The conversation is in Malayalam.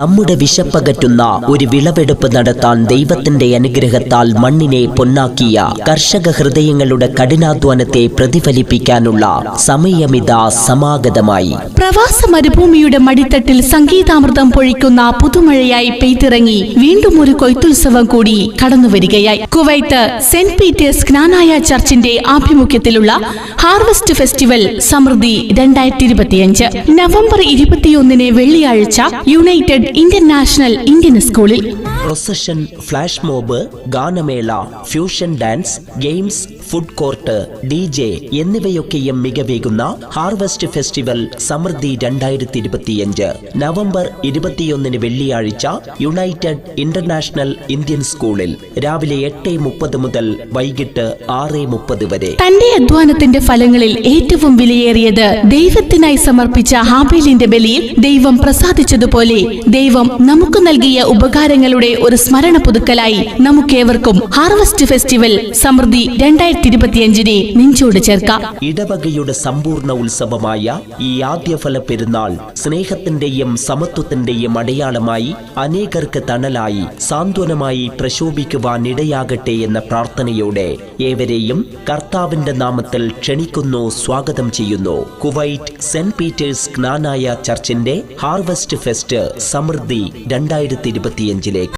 നമ്മുടെ വിശപ്പകറ്റുന്ന ഒരു വിളവെടുപ്പ് നടത്താൻ ദൈവത്തിന്റെ അനുഗ്രഹത്താൽ മണ്ണിനെ പൊന്നാക്കിയ കർഷക ഹൃദയങ്ങളുടെ കഠിനാധ്വാനത്തെ പ്രതിഫലിപ്പിക്കാനുള്ള സമയമിത സമാഗതമായി. പ്രവാസ മരുഭൂമിയുടെ മടിത്തട്ടിൽ സംഗീതാമൃതം പൊഴിക്കുന്ന പുതുമഴയായി പെയ്തിറങ്ങി വീണ്ടും ഒരു കൊയ്ത്തുത്സവം കൂടി കടന്നുവരികയായി. കുവൈത്ത് സെന്റ് പീറ്റേഴ്സ് ജ്ഞാനായ ചർച്ചിന്റെ ആഭിമുഖ്യത്തിലുള്ള ഹാർവെസ്റ്റ് ഫെസ്റ്റിവൽ സമൃദ്ധി രണ്ടായിരത്തി ഇരുപത്തിയഞ്ച്. നവംബർ ഇരുപത്തിയൊന്നിന് വെള്ളിയാഴ്ച യുണൈറ്റഡ് ഇന്റർനാഷണൽ ഇന്ത്യൻ സ്കൂളിൽ പ്രൊസഷൻ ഫ്ലാഷ് മോബ് ഗാനമേള fusion dance games food court D J എന്നിവയൊക്കെയും മികവേകുന്ന ഹാർവെസ്റ്റ് ഫെസ്റ്റിവൽ സമൃദ്ധി രണ്ടായിരത്തി ഇരുപത്തിയഞ്ച് നവംബർ ഇരുപത്തിയൊന്നിന് വെള്ളിയാഴ്ച യുണൈറ്റഡ് ഇന്റർനാഷണൽ ഇന്ത്യൻ സ്കൂളിൽ രാവിലെ എട്ട് മുപ്പത് മുതൽ വൈകിട്ട് ആറ് മുപ്പത് വരെ. തന്റെ അധ്വാനത്തിന്റെ ഫലങ്ങളിൽ ഏറ്റവും വിലയേറിയത് ദൈവത്തിനായി സമർപ്പിച്ച ഹാബേലിന്റെ ബലിയിൽ ദൈവം പ്രസാദിച്ചതുപോലെ ദൈവം നമുക്ക് നൽകിയ ഉപകാരങ്ങളുടെ ഒരു സ്മരണ പുതുക്കലായി നമുക്കേവർക്കും ഹാർവസ്റ്റ് ഫെസ്റ്റിവൽ സമൃദ്ധി രണ്ടായിരത്തി ഇരുപത്തിയഞ്ചിനെ നെഞ്ചോട് ചേർക്കാം. ഇടവകയുടെ സമ്പൂർണ ഉത്സവമായ ഈ ആദ്യഫല പെരുന്നാൾ സ്നേഹത്തിന്റെയും സമത്വത്തിന്റെയും അടയാളമായി അനേകർക്ക് തണലായി സാന്ത്വനമായി പ്രശോഭിക്കുവാൻ ഇടയാകട്ടെ എന്ന പ്രാർത്ഥനയോടെ ഏവരെയും കർത്താവിന്റെ നാമത്തിൽ ക്ഷണിക്കുന്നു സ്വാഗതം ചെയ്യുന്നു. കുവൈറ്റ് സെന്റ് പീറ്റേഴ്സ് ജ്ഞാനായ ചർച്ചിന്റെ ഹാർവസ്റ്റ് ഫെസ്റ്റ് സമൃദ്ധി രണ്ടായിരത്തി ഇരുപത്തിയഞ്ചിലേക്ക്